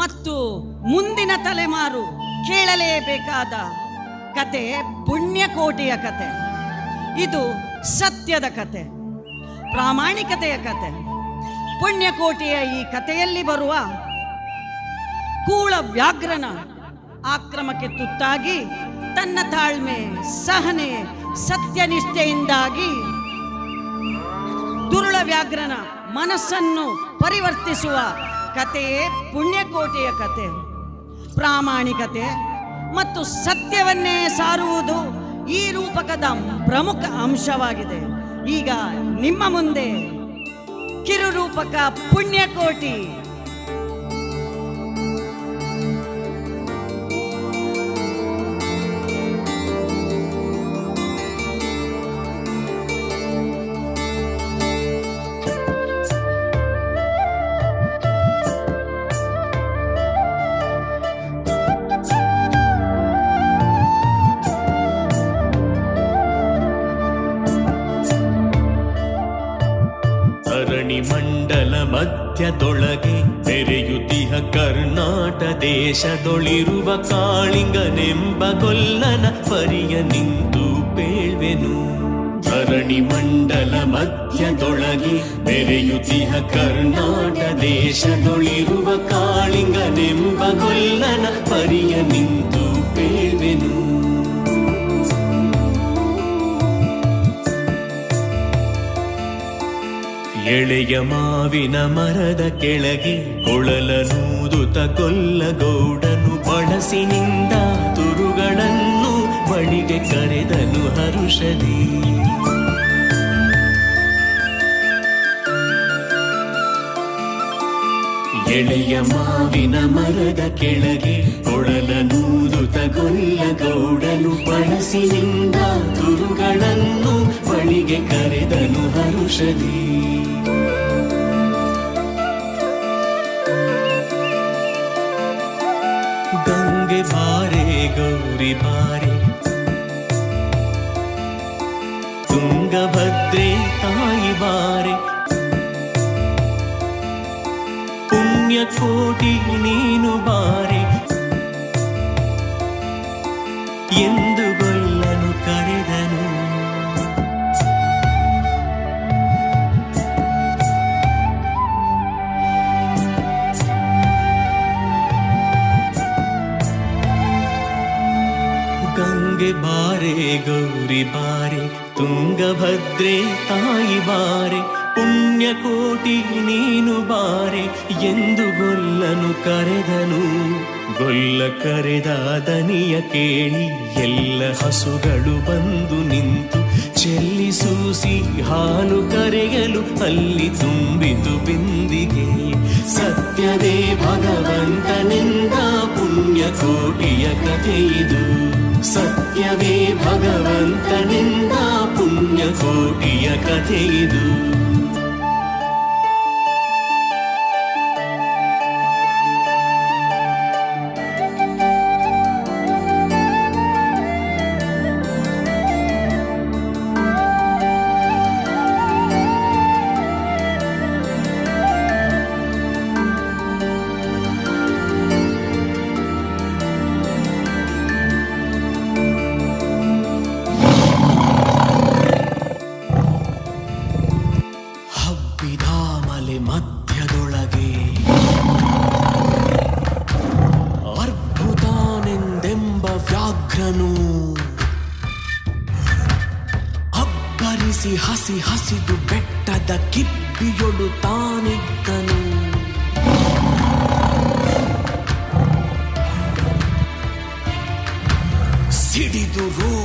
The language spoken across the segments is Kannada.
ಮತ್ತು ಮುಂದಿನ ತಲೆಮಾರು ಕೇಳಲೇಬೇಕಾದ ಕತೆ ಪುಣ್ಯಕೋಟಿಯ ಕತೆ. ಇದು ಸತ್ಯದ ಕತೆ, ಪ್ರಾಮಾಣಿಕತೆಯ ಕತೆ. ಪುಣ್ಯಕೋಟಿಯ ಈ ಕಥೆಯಲ್ಲಿ ಬರುವ ಕೂಳ ವ್ಯಾಘ್ರನ ಆಕ್ರಮಕ್ಕೆ ತುತ್ತಾಗಿ ತನ್ನ ತಾಳ್ಮೆ, ಸಹನೆ, ಸತ್ಯನಿಷ್ಠೆಯಿಂದಾಗಿ ದುರುಳ ವ್ಯಾಘ್ರನ ಮನಸ್ಸನ್ನು ಪರಿವರ್ತಿಸುವ ಕಥೆಯೇ ಪುಣ್ಯಕೋಟೆಯ ಕತೆ ಪ್ರಾಮಾಣಿಕತೆ ಮತ್ತು ಸತ್ಯವನ್ನೇ ಸಾರುವುದು ಈ ರೂಪಕದ ಪ್ರಮುಖ ಅಂಶವಾಗಿದೆ. ಈಗ ನಿಮ್ಮ ಮುಂದೆ ಕಿರುರೂಪಕ ಪುಣ್ಯಕೋಟಿ. ದೇಶದೊಳಿರುವ ಕಾಳಿಂಗನೆಂಬ ಕೊಲ್ಲನ ಪರಿಯ ನಿಂತು ಪೇಳ್ವೆನು. ಧರಣಿ ಮಂಡಲ ಮಧ್ಯದೊಳಗೆ ಬೆರೆಯುತಿಹ ಕರ್ನಾಟ ದೇಶದೊಳಿರುವ ಕಾಳಿಂಗನೆಂಬ ಕೊಲ್ಲನ ಪರಿಯ ನಿಂತು ಪೇಳ್ವೆನು. ಎಳೆಯ ಮಾವಿನ ಮರದ ಕೆಳಗೆ ಕೊಳಲನೂದುತ ಕೊಲ್ಲಗೌಡನು ಬಳಸಿನಿಂದ ತುರುಗಳನ್ನು ಬಳಿಗೆ ಕರೆದನು ಹರುಷದಿ ಎಳೆಯ ಮಾವಿನ ಮರದ ಕೆಳಗೆ ಕೊಳಲನೂದು ತಗೊಲ್ಲ ಗೌಡನು ಬಳಸಿನಿಂದ ತುರುಗಳನ್ನು ಬಳಿಗೆ ಕರೆದನು ಹರುಷದಿ. ಗಂಗೆ ಬಾರೆ, ಗೌರಿ ಬಾರೆ. ತುಂಗಭದ್ರೆ ತಾಯಿ ಬಾರೆ. ಪುಣ್ಯಕೋಟಿ ನೀನು ಬಾರೆ ಎಂದು ಗೊಲ್ಲನು ಕರೆದನು ಗಂಗೆ ಬಾರೆ ಗೌರಿ ಬಾರೆ ತುಂಗಭದ್ರೆ ತಾಯಿ ಬಾರೆ ಪುಣ್ಯಕೋಟಿ ನೀನು ಬಾರೆ ಎಂದು ಗೊಲ್ಲನು ಕರೆದನು. ಗೊಲ್ಲ ಕರೆದ ದನಿಯ ಕೇಳಿ ಎಲ್ಲ ಹಸುಗಳು ಬಂದು ನಿಂತು ಚೆಲ್ಲಿ ಸೂಸಿ ಹಾಲು ಕರೆಯಲು ಅಲ್ಲಿ ತುಂಬಿತು ಬಿಂದಿಗೆ. ಸತ್ಯದೇ ಭಗವಂತನಿಂದ ಪುಣ್ಯಕೋಟಿಯ ಕಥೆಯಿದು ಸತ್ಯವೇ ಭಗವಂತನಿಂದ ಪುಣ್ಯಕೋಟಿಯ ಕಥೆಯಿದು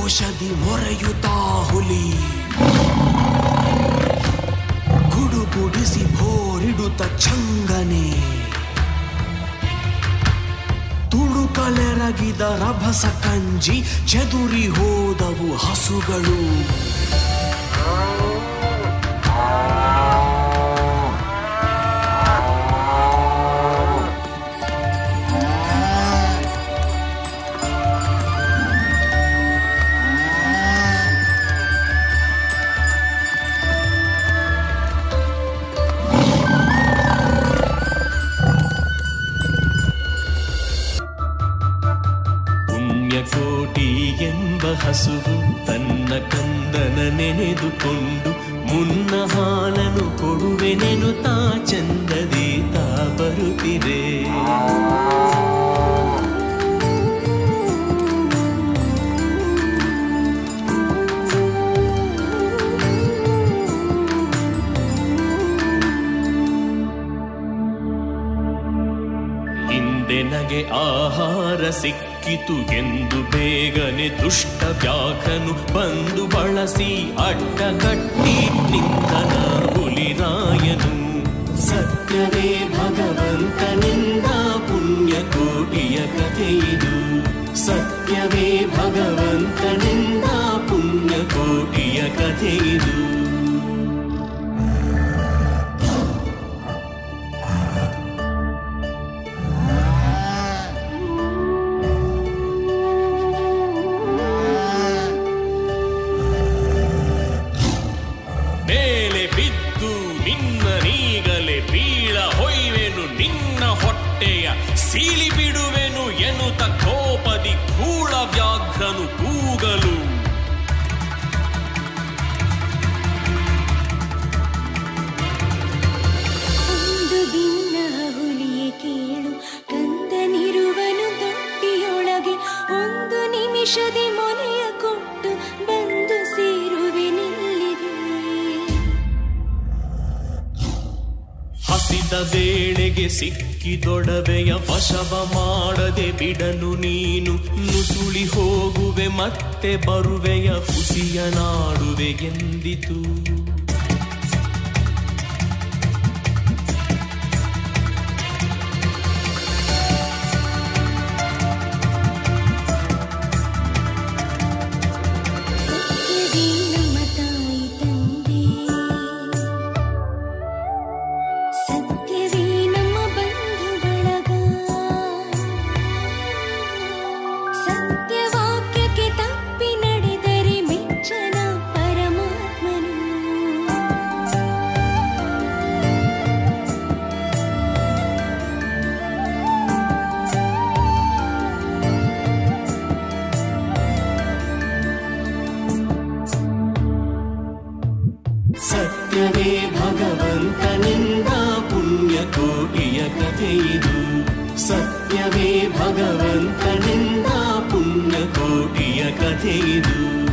ರೋಷದಿ ಮೊರೆಯುತ್ತಾ ಹುಲಿ. ಗುಡುಗುಡಿಸಿ ಭೋರಿಡುತ್ತ ಚಂಗನೆ ತುಳುಕಲೆರಗಿದ ರಭಸ ಕಂಜಿ ಚದುರಿ ಹೋದವು ಹಸುಗಳು. ತಾ ನನಗೆ ಆಹಾರ ಸಿಕ್ಕಿತು ಎಂದು ಬೇಗನೆ ದುಷ್ಟ ವ್ಯಾಘನು ಬಂದು ಬಳಸಿ ಅಡ್ಡ ಅಡ್ಡಗಟ್ಟಿ ನಿಂತನ ಹುಲಿರಾಯನು ಸತ್ಯವೇ ಭಗವಂತನಿಂದ ಪುಣ್ಯ ಕೋಟಿಯ ಕಥೆಯಿದು ಸತ್ಯವೇ ಭಗವಂತನಿಂದ ಪುಣ್ಯ ಕೋಟಿಯ ಕಥೆಯಿದು ಮೇಲೆ ಬಿದ್ದು ನಿನ್ನ ನೀಗಲೆ ಬೀಳ See Filipino. ಹಸಿದ ವೇಳೆಗೆ ಸಿಕ್ಕಿದೊಡವೆಯ ವಶವ ಮಾಡದೆ ಬಿಡನು ನೀನು. ನುಸುಳಿ ಹೋಗುವೆ ಮತ್ತೆ ಬರುವೆಯ ಹುಸಿಯ ನಾಡುವೆ ಎಂದಿತು. ಸತ್ಯವೇ ಭಗವಂತನಿಂದ ಪುಣ್ಯ ಕೋಟಿಯ ಕಥೆಯಿದು ಸತ್ಯವೇ ಭಗವಂತನಿಂದ ಪುಣ್ಯ ಕೋಟಿಯ ಕಥೆಯಿದು ಒಂದು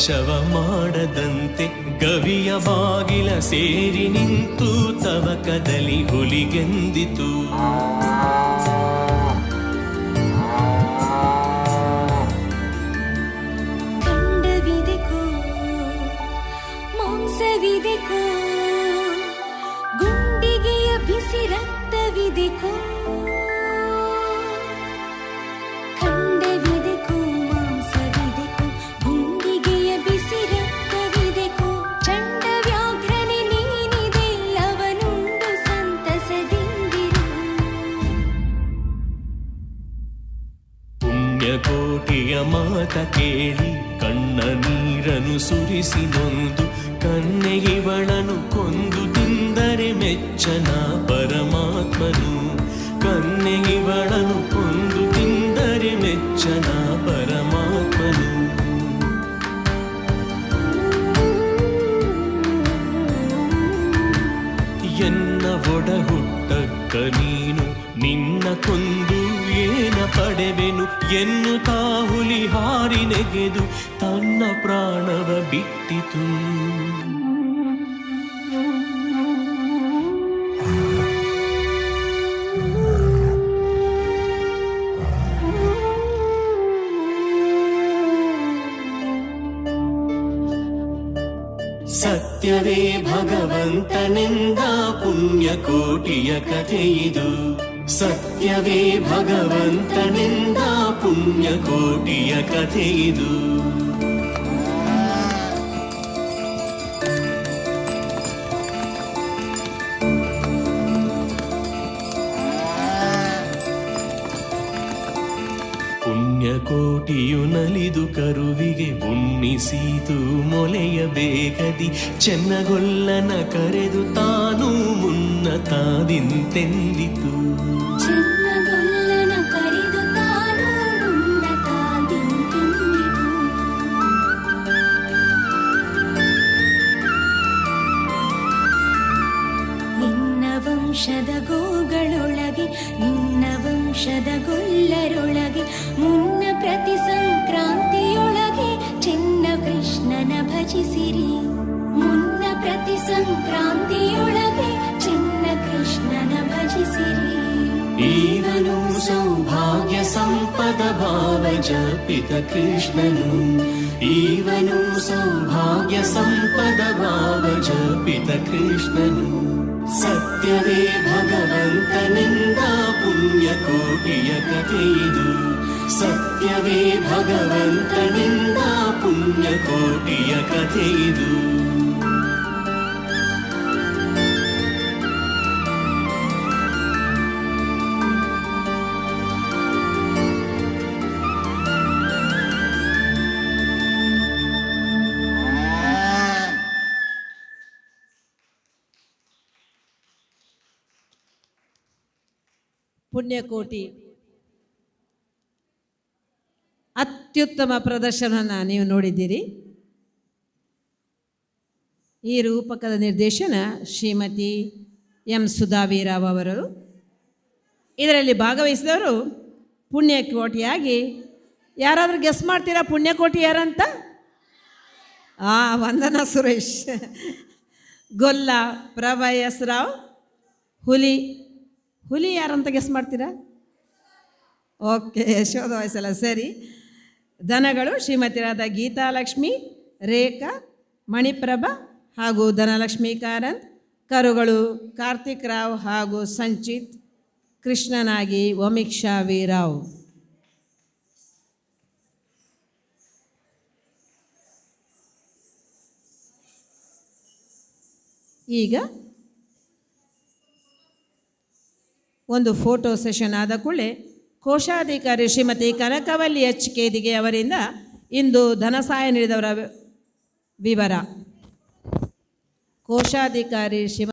ನಾಶವ ಮಾಡದಂತೆ ಗವಿಯ ಬಾಗಿಲ ಸೇರಿ ನಿಂತು ತವಕದಲ್ಲಿ ಹುಲಿಗೆಂದಿತು. ಮಾಂಸವಿದೆ ಮಾಂಸವಿದೆಕೋ ಕಣ್ಣ ನೀರನು ಸುರಿಸಿ ನೊಂದು ಕನ್ನೆಗಿವಳನು ಕೊಂದು ತಿಂದರೆ ಮೆಚ್ಚನ ಪರಮಾತ್ಮನು. ಕನ್ನೆಗಿವಳನು ಕೊಂದು ತಿಂದರೆ ಮೆಚ್ಚನ ಪರಮಾತ್ಮನು. ಎನ್ನ ಒಡ ಹುಟ್ಟಕ್ಕ ನೀನು, ನಿನ್ನ ಕೊಂದು ಪಡೆವೆನು ಎನ್ನು ಹುಲಿ ಹಾರಿ ನೆಗೆದು ತನ್ನ ಪ್ರಾಣವ ಬಿಟ್ಟಿತು ಸತ್ಯವೇ ಭಗವಂತನೆಂದ ಪುಣ್ಯಕೋಟಿಯ ಕಥೆಯಿದು ಸತ್ಯವೇ ಭಗವಂತನೆಂದ ಪುಣ್ಯಕೋಟಿಯ ಕಥೆಯಿದು ಪುಣ್ಯಕೋಟಿಯು ನಲಿದು ಕರುವಿಗೆ ಉಣ್ಣಿಸೀತು ಮೊಲೆಯ ಬೇಗದಿ ಚೆನ್ನಗೊಲ್ಲನ ಕರೆದು ತಾನು താതിൻ തെന്തിത്തു ಸೌಭಾಗ್ಯ ಸಂಪದ ಭಾವ ಜಪಿತ ಕೃಷ್ಣನು ಈವನು ಸೌಭಾಗ್ಯ ಸಂಪದ ಭಾವ ಜಪಿತ ಕೃಷ್ಣನು ಸತ್ಯವೇ ಭಗವಂತನಿಂದ ಪುಣ್ಯಕೋಟಿಯ ಕಥೆಯಿದು ಸತ್ಯವೇ ಭಗವಂತನಿಂದ ಪುಣ್ಯಕೋಟಿಯ ಕಥೆಯಿದು ಪುಣ್ಯಕೋಟಿ. ಅತ್ಯುತ್ತಮ ಪ್ರದರ್ಶನವನ್ನು ನೀವು ನೋಡಿದ್ದೀರಿ. ಈ ರೂಪಕದ ನಿರ್ದೇಶನ ಶ್ರೀಮತಿ ಎಂ ಸುಧಾವೀರಾವ್ ಅವರು ಇದರಲ್ಲಿ ಭಾಗವಹಿಸಿದವರು ಪುಣ್ಯಕೋಟಿಯಾಗಿ. ಯಾರಾದರೂ ಗೆಸ್ ಮಾಡ್ತೀರಾ ಪುಣ್ಯಕೋಟಿ ಯಾರಂತ ಆ, ವಂದನಾ ಸುರೇಶ್. ಗೊಲ್ಲ ಪ್ರಭಯಸ್ ರಾವ್, ಹುಲಿ ಹುಲಿ ಯಾರಂತ ಗೆಸ್ ಮಾಡ್ತೀರಾ? ಓಕೆ ಯಶೋಧ ವಾಯ್ಸಲ್ಲ ಸರಿ. ದನಗಳು ಶ್ರೀಮತಿರಾದ ಗೀತಾಲಕ್ಷ್ಮಿ, ರೇಖಾ, ಮಣಿಪ್ರಭಾ ಹಾಗೂ ಧನಲಕ್ಷ್ಮಿ ಕಾರಂತ್ ಕರುಗಳು ಕಾರ್ತಿಕ್ ರಾವ್ ಹಾಗೂ ಸಂಚಿತ್ ಕೃಷ್ಣನಾಗಿ ವಮಿಕ್ಷಾ ವೀರಾವ್. ಈಗ ಒಂದು ಫೋಟೋ ಸೆಷನ್ ಆದ ಕೂಡಲೇ ಕೋಶಾಧಿಕಾರಿ ಶ್ರೀಮತಿ ಕನಕವಲ್ಲಿ ಎಚ್ ಕೇದಿಗೆ ಅವರಿಂದ ಇಂದು ಧನ ಸಹಾಯ ನೀಡಿದವರ ವಿವರ. ಕೋಶಾಧಿಕಾರಿ ಶ್ರೀಮ